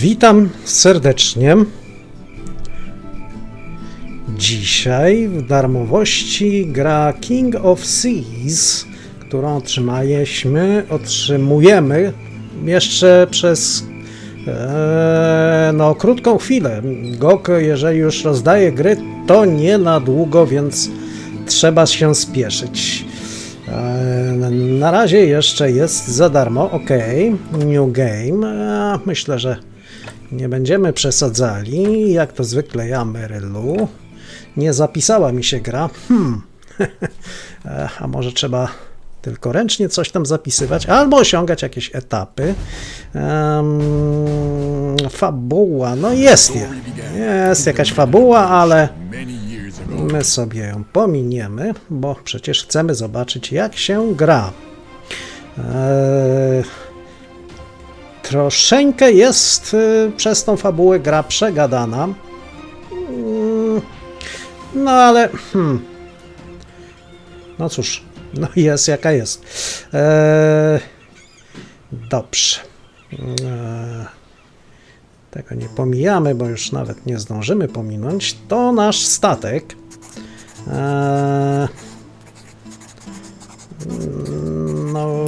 Witam serdecznie. Dzisiaj w darmowości gra King of Seas, którą otrzymaliśmy, otrzymujemy jeszcze przez e, no, krótką chwilę. GOG, jeżeli już rozdaje gry, to nie na długo, więc trzeba się spieszyć. E, Na razie jeszcze jest za darmo. OK, new game. E, Myślę, że nie będziemy przesadzali. Jak to zwykle ja, Merylu. Nie zapisała mi się gra. Hmm. E, A może trzeba tylko ręcznie coś tam zapisywać, albo osiągać jakieś etapy. Em, fabuła, no jest je. Jest jakaś fabuła, ale My sobie ją pominiemy, bo przecież chcemy zobaczyć, jak się gra. Eee, troszeczkę jest y, przez tą fabułę gra przegadana. Mm, No ale. Hmm. No cóż, no jest jaka jest. Eee, dobrze. Eee, tego nie pomijamy, bo już nawet nie zdążymy pominąć. To nasz statek. Eee, no.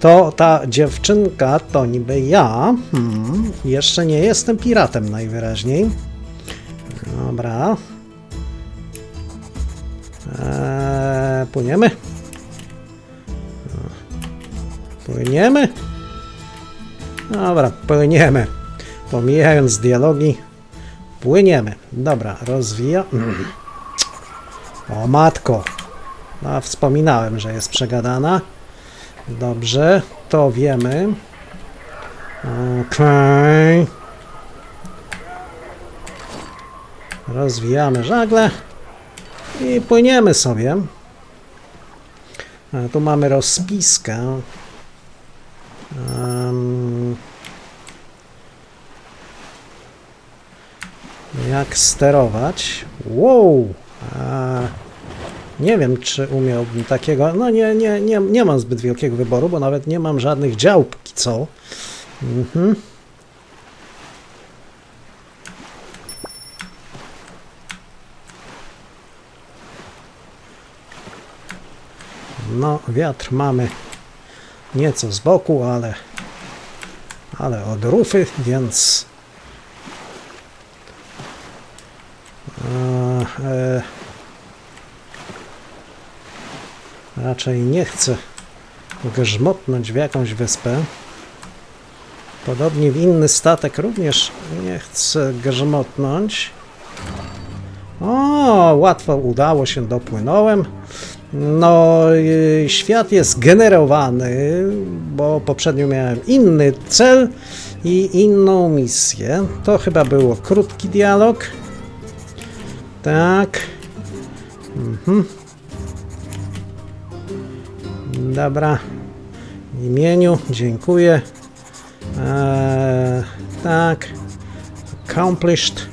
To ta dziewczynka to niby ja. Hmm, jeszcze nie jestem piratem najwyraźniej. Dobra. Eee, płyniemy. Płyniemy? Dobra, płyniemy. Pomijając dialogi, płyniemy. Dobra, rozwija. O matko. No, wspominałem, że jest przegadana. Dobrze, to wiemy. Okej. Rozwijamy żagle i płyniemy sobie. A tu mamy rozpiskę. Em, jak sterować? Wow! A, nie wiem, czy umiałbym takiego. No nie, nie, nie, nie mam zbyt wielkiego wyboru, bo nawet nie mam żadnych dział póki co. Mhm. No, wiatr mamy nieco z boku, ale, ale od rufy, więc raczej nie chcę grzmotnąć w jakąś wyspę. Podobnie w inny statek również nie chcę grzmotnąć. O, łatwo udało się, dopłynąłem. No, świat jest generowany, bo poprzednio miałem inny cel i inną misję. To chyba było krótki dialog. Tak. Mhm. Dobra. W imieniu, dziękuję. Eee, tak. Accomplished.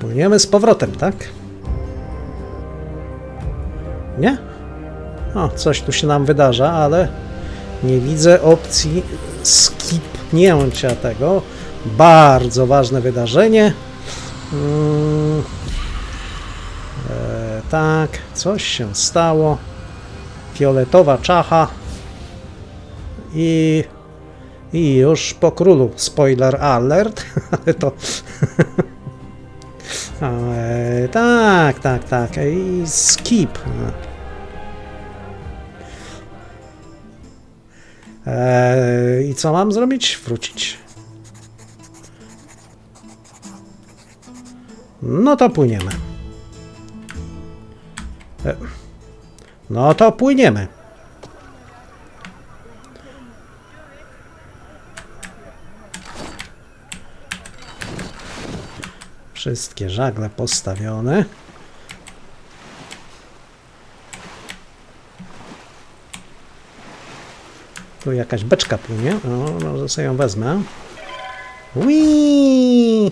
Płyniemy z powrotem, tak? Nie? O, coś tu się nam wydarza, ale nie widzę opcji skipnięcia tego. Bardzo ważne wydarzenie. Mm. E, tak, coś się stało. Fioletowa czacha. I, I już po królu. Spoiler alert, ale to. Tak, tak, tak. I skip. E, I co mam zrobić? Wrócić. No to płyniemy. E, no to płyniemy. Wszystkie żagle postawione. Tu jakaś beczka płynie. O, może sobie ją wezmę. Wii!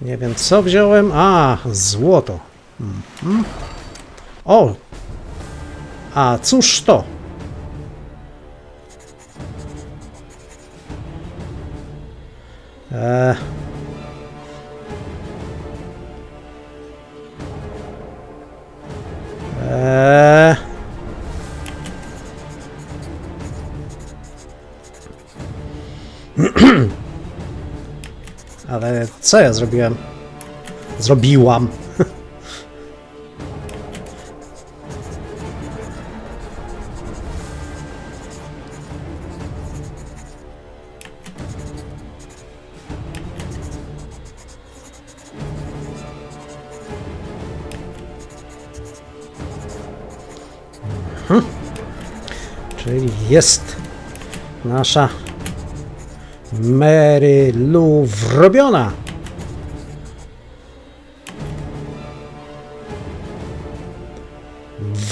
Nie wiem co wziąłem. A, złoto. Mhm. O! A cóż to? Eee. Ale co ja zrobiłem? Zrobiłam. Jest nasza Mary Lou wrobiona.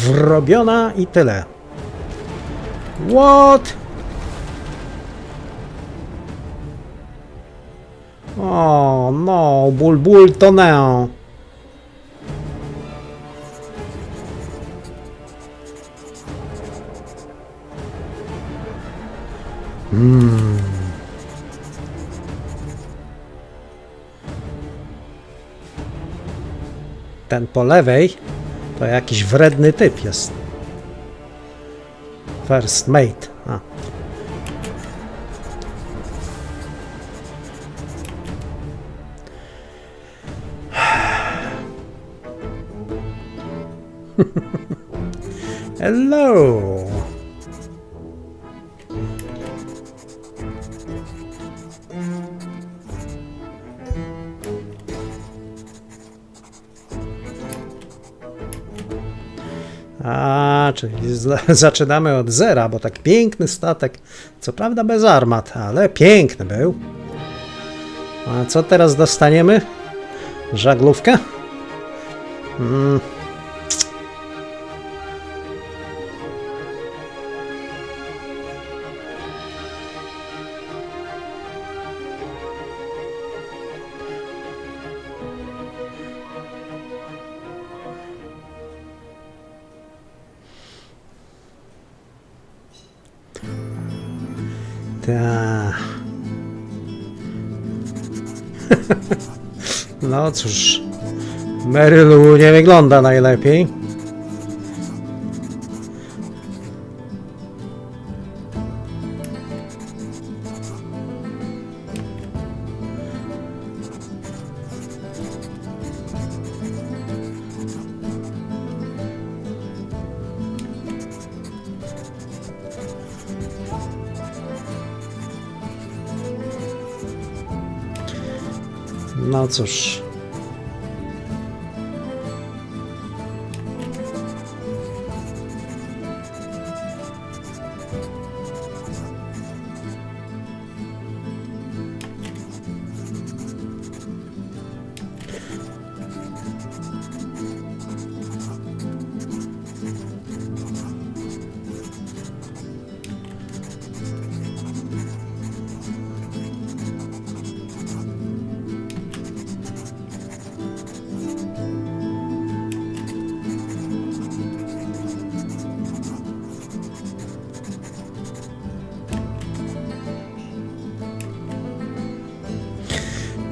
Wrobiona i tyle. What? O, no, ból to nie. Ten po lewej to jakiś wredny typ jest. First mate. A. Hello. zaczynamy od zera, bo tak piękny statek, co prawda bez armat, ale piękny był. A co teraz dostaniemy? Żaglówkę? Mm. No cóż, Marylu nie wygląda najlepiej. No cóż.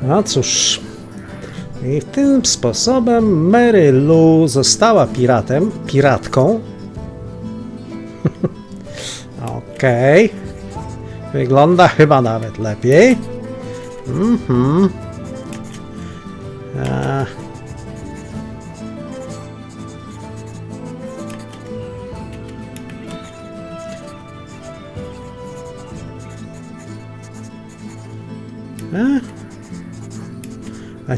No cóż. I tym sposobem Mary Lou została piratem, piratką. Okej. Wygląda chyba nawet lepiej. Mhm. A.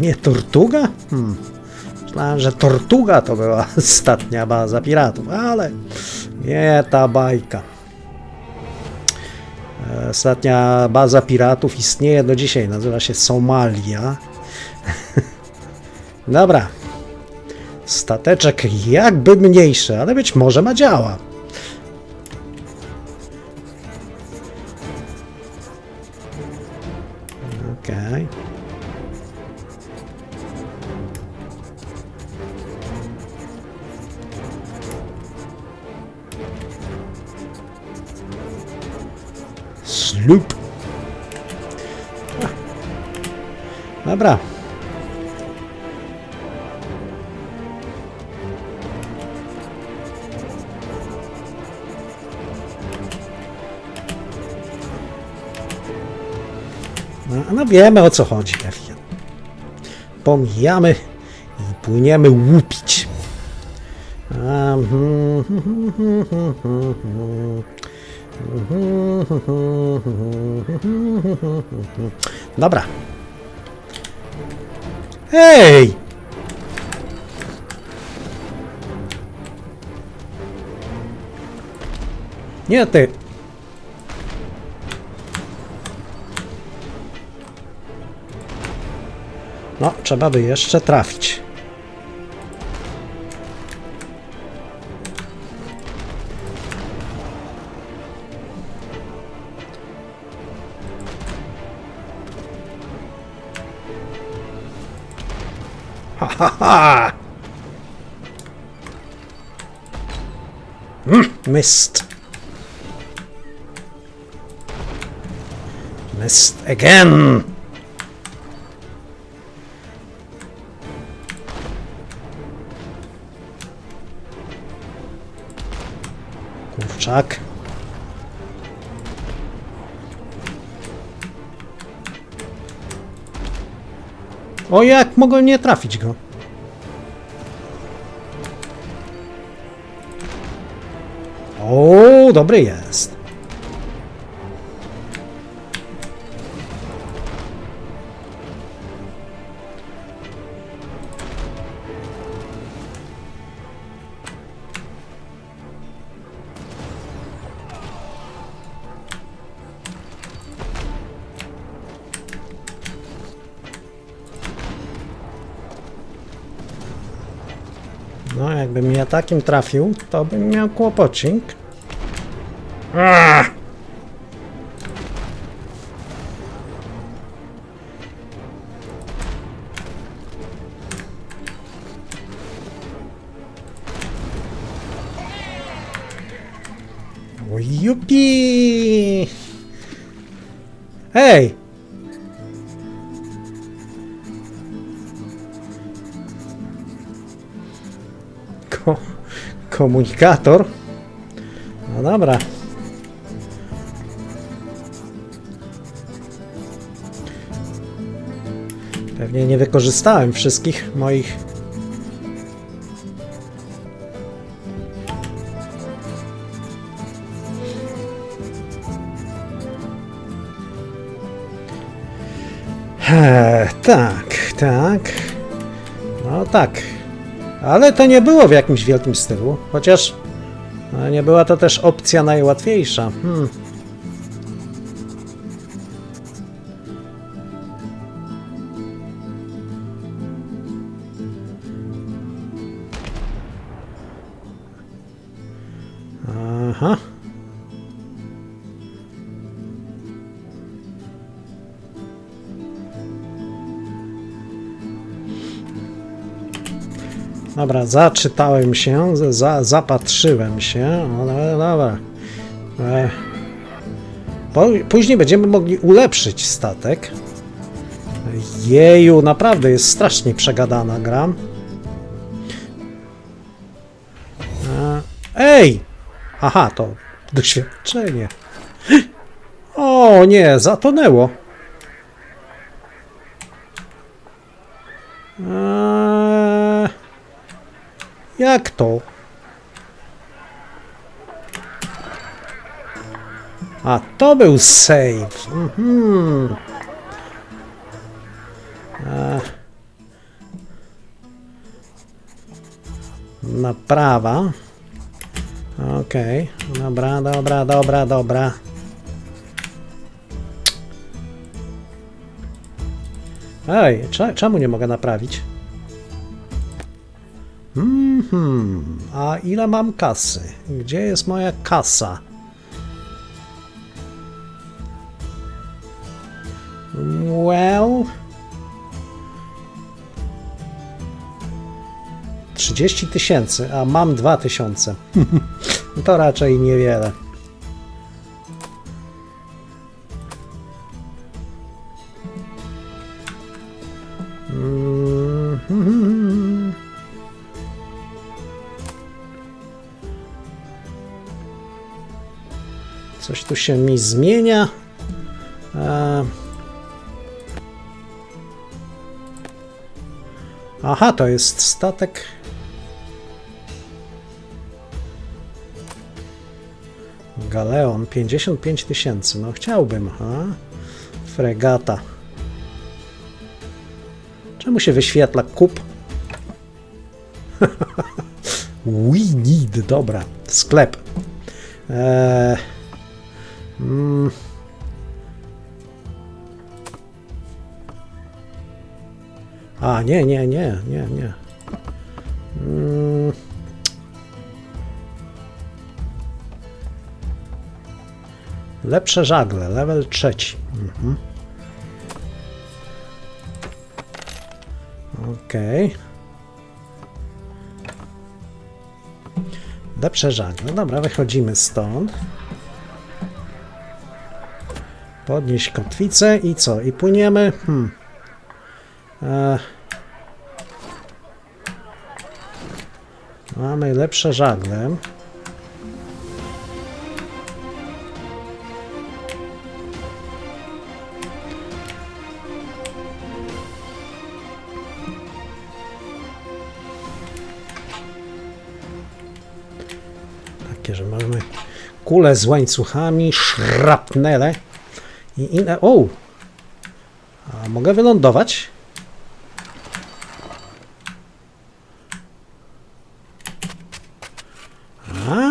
nie Tortuga? Hmm. Myślałem, że Tortuga to była ostatnia baza piratów, ale nie ta bajka. E, Ostatnia baza piratów istnieje do dzisiaj, nazywa się Somalia. Dobra. Stateczek jakby mniejszy, ale być może ma działa. Dobra. No, no wiemy o co chodzi, F1. Pomijamy i płyniemy łupić. Dobra. Hej! Nie ty. No, trzeba by jeszcze trafić. Ha ha! Mm, missed. Missed again. Kurczak. O, jak mogłem nie trafić go? O, dobry jest. No, jakbym ja takim trafił, to bym miał kłopocik. Ah! O, Jupi! Hej! Ko komunikator. No dobra. Pewnie nie wykorzystałem wszystkich moich. He, tak, tak. No tak. Ale to nie było w jakimś wielkim stylu, chociaż no, nie była to też opcja najłatwiejsza. Hmm. Dobra, zaczytałem się, za, zapatrzyłem się. No, dobra. E, później będziemy mogli ulepszyć statek. Jeju, naprawdę jest strasznie przegadana gra. E, ej! Aha, to doświadczenie. O nie, zatonęło. Eee, jak to? A to był save. Mhm. Naprawa. Okej, dobra, dobra, dobra, dobra. Ej, cze- czemu nie mogę naprawić? Mhm, a ile mam kasy? Gdzie jest moja kasa? Well... 30 tysięcy, a mam 2 tysiące. to raczej niewiele. Się mi zmienia. E... Aha, to jest statek. Galeon 55 tysięcy. No chciałbym, ha? Fregata. Czemu się wyświetla kup? We need, dobra. Sklep. Eee, mm. A, nie, nie, nie, nie, nie. Mm. Lepsze żagle, level trzeci. Mhm. Okej. Lepsze żagle. Dobra, wychodzimy stąd. Podnieść kotwicę i co? I płyniemy. Hmm. E... Mamy lepsze żagle. Takie, że mamy kule z łańcuchami, szrapnele i inne. O! A mogę wylądować? A,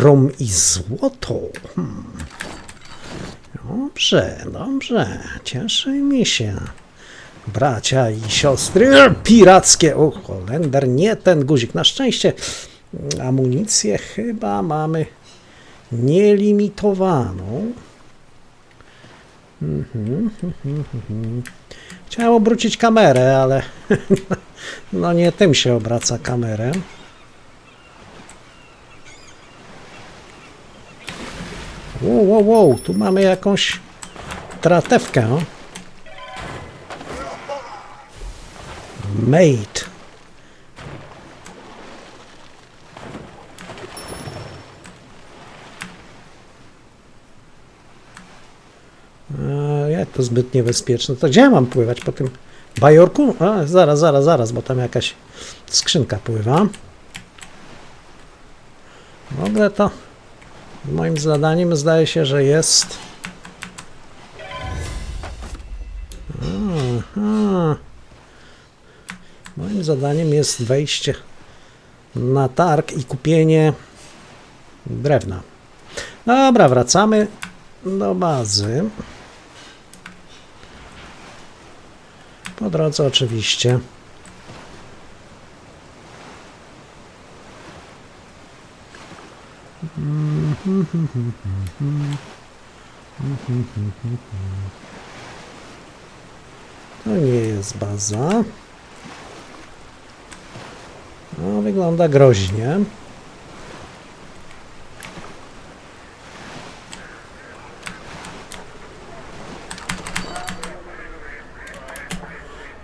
rum i złoto. Hmm. Dobrze, dobrze. Cieszy mi się. Bracia i siostry pirackie. O, Holender, nie ten guzik. Na szczęście amunicję chyba mamy nielimitowaną. Mhm, mhm, mhm. Chciałem obrócić kamerę, ale no nie tym się obraca kamerę. Wow, wow, wow, tu mamy jakąś tratewkę. Mate. E, Jak to zbyt niebezpieczne? To gdzie ja mam pływać po tym bajorku? A, zaraz, zaraz, zaraz, bo tam jakaś skrzynka pływa. W ogóle to moim zadaniem zdaje się, że jest... Aha. Moim zadaniem jest wejście na targ i kupienie drewna. Dobra, wracamy do bazy. Po drodze oczywiście. To nie jest baza. No, wygląda groźnie.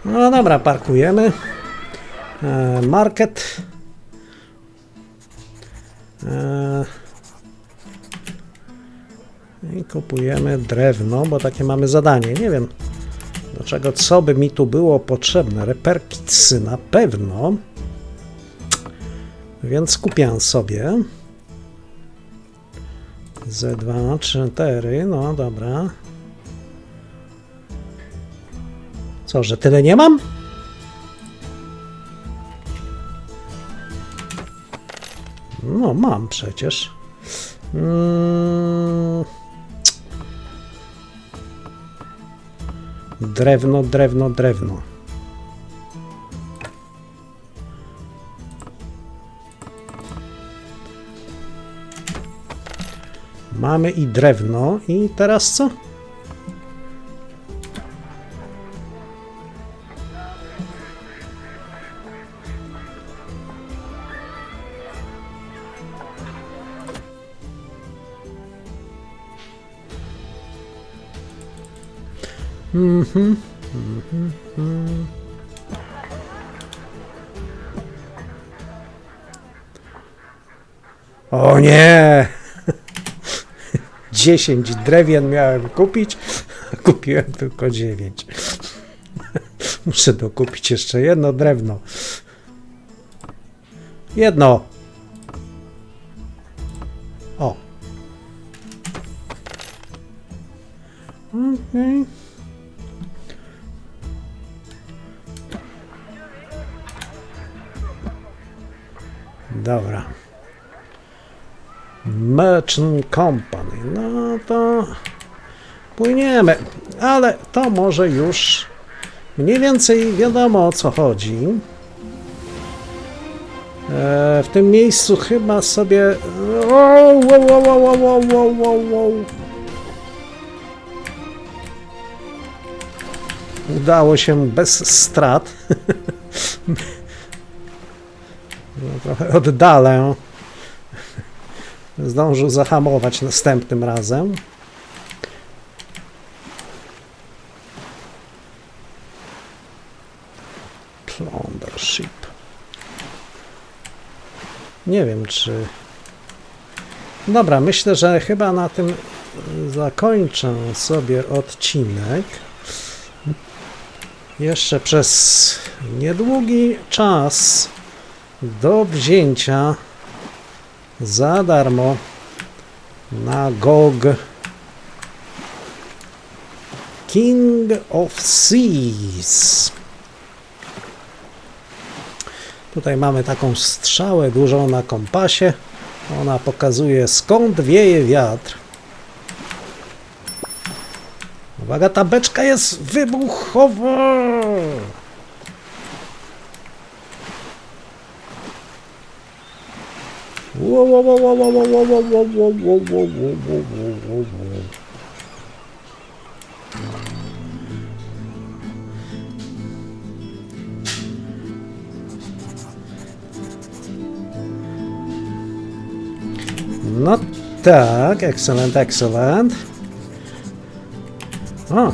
No dobra, parkujemy. E, market. E, I kupujemy drewno, bo takie mamy zadanie. Nie wiem, do czego, co by mi tu było potrzebne. Reperkicy na pewno. Więc kupię sobie. Z2, 4, no dobra. Co, że tyle nie mam? No, mam przecież. Mm. Drewno, drewno, drewno. Mamy i drewno. I teraz co? Mhm. O nie! 10 drewien miałem kupić, a kupiłem tylko 9. Muszę dokupić jeszcze jedno drewno. Jedno. Merchant Company. No to płyniemy, ale to może już mniej więcej wiadomo o co chodzi. E, w tym miejscu chyba sobie. Udało się bez strat. no, trochę oddalę. Zdążył zahamować następnym razem. Plunder ship. Nie wiem, czy. Dobra, myślę, że chyba na tym zakończę sobie odcinek. Jeszcze przez niedługi czas do wzięcia za darmo na GOG King of Seas. Tutaj mamy taką strzałę dużą na kompasie. Ona pokazuje skąd wieje wiatr. Uwaga, ta beczka jest wybuchowa! No tak, excellent, excellent. O,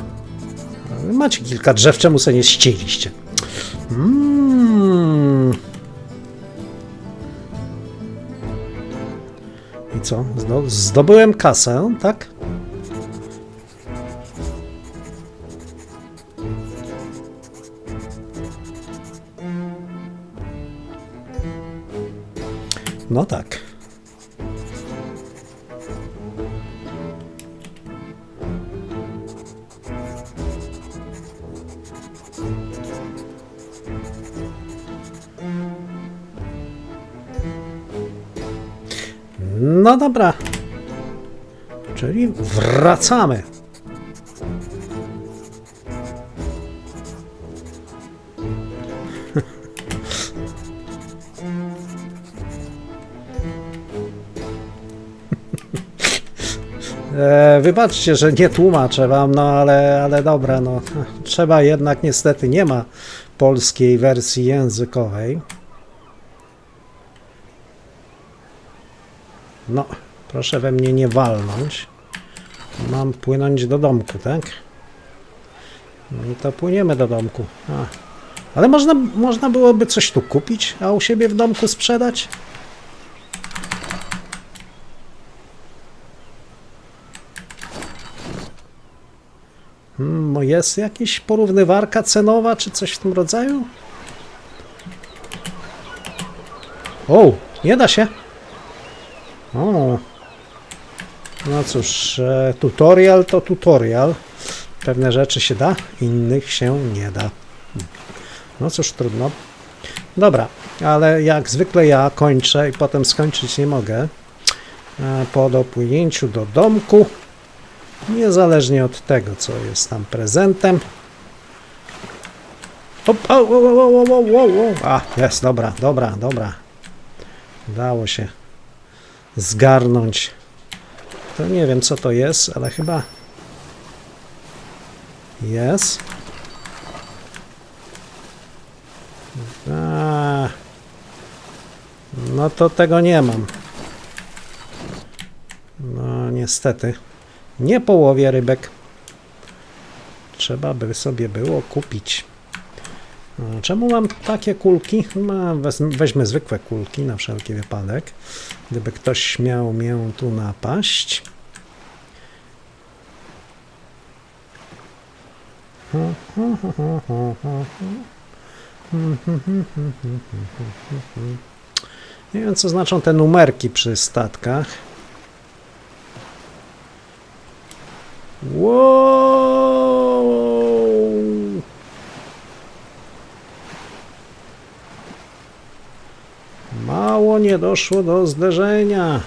macie kilka drzew, czemu sobie nie ścieliście? Mmm. Co? Zdo zdobyłem kasę, tak? No tak. No dobra. Czyli wracamy. E, wybaczcie, że nie tłumaczę wam, no ale, ale dobra, no. Trzeba jednak, niestety nie ma polskiej wersji językowej. No, proszę we mnie nie walnąć. Mam płynąć do domku, tak? No to płyniemy do domku. A. Ale można, można byłoby coś tu kupić, a u siebie w domku sprzedać? Hmm, jest jakaś porównywarka cenowa, czy coś w tym rodzaju? O, nie da się. O. No cóż, e, tutorial to tutorial. Pewne rzeczy się da, innych się nie da. No cóż, trudno. Dobra, ale jak zwykle ja kończę i potem skończyć nie mogę. E, Po dopłynięciu do domku, niezależnie od tego, co jest tam prezentem. Op, o, o, o, o, o, o. A, jest, dobra, dobra, dobra. Udało się zgarnąć. To nie wiem co to jest, ale chyba jest. No to tego nie mam. No niestety. Nie połowię rybek. Trzeba by sobie było kupić. E, Czemu mam takie kulki? No, weźmy zwykłe kulki na wszelki wypadek. Gdyby ktoś śmiał mnie tu napaść. Nie wiem, co znaczą te numerki przy statkach. Wow! Nie doszło do zderzenia.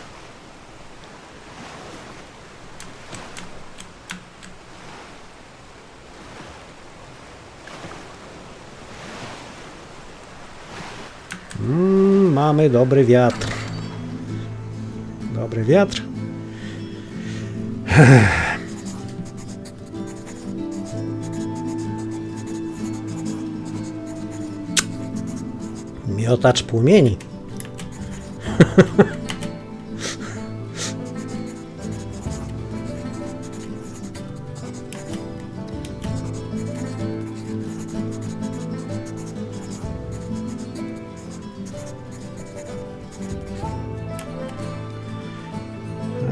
Mm, mamy dobry wiatr. Dobry wiatr. Miotacz płomieni.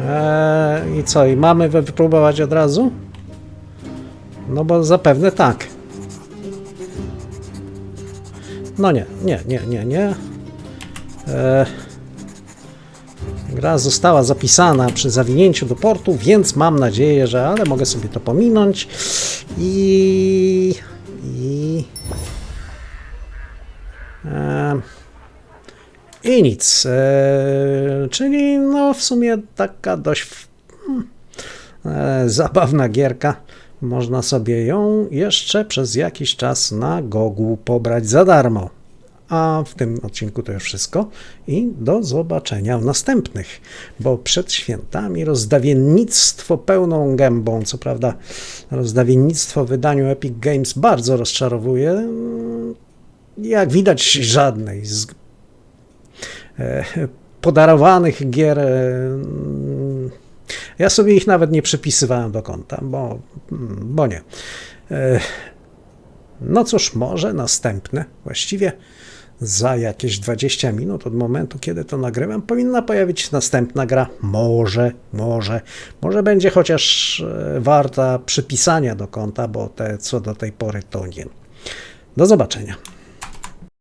Eee, I co, i mamy wy- wypróbować od razu? No bo zapewne tak. No nie, nie, nie, nie, nie. E, gra została zapisana przy zawinięciu do portu, więc mam nadzieję, że ale mogę sobie to pominąć i i e, i nic. E, czyli no w sumie taka dość hmm, e, zabawna gierka. Można sobie ją jeszcze przez jakiś czas na Gogu pobrać za darmo. A w tym odcinku to już wszystko i do zobaczenia w następnych, bo przed świętami rozdawiennictwo pełną gębą. Co prawda, rozdawiennictwo w wydaniu Epic Games bardzo rozczarowuje. Jak widać, żadnej z e, podarowanych gier. e, Ja sobie ich nawet nie przypisywałem do konta, bo, bo nie. E, No cóż, może następne, właściwie za jakieś 20 minut od momentu, kiedy to nagrywam, powinna pojawić się następna gra. Może, może, może będzie chociaż e, warta przypisania do konta, bo te co do tej pory to nie. Do zobaczenia.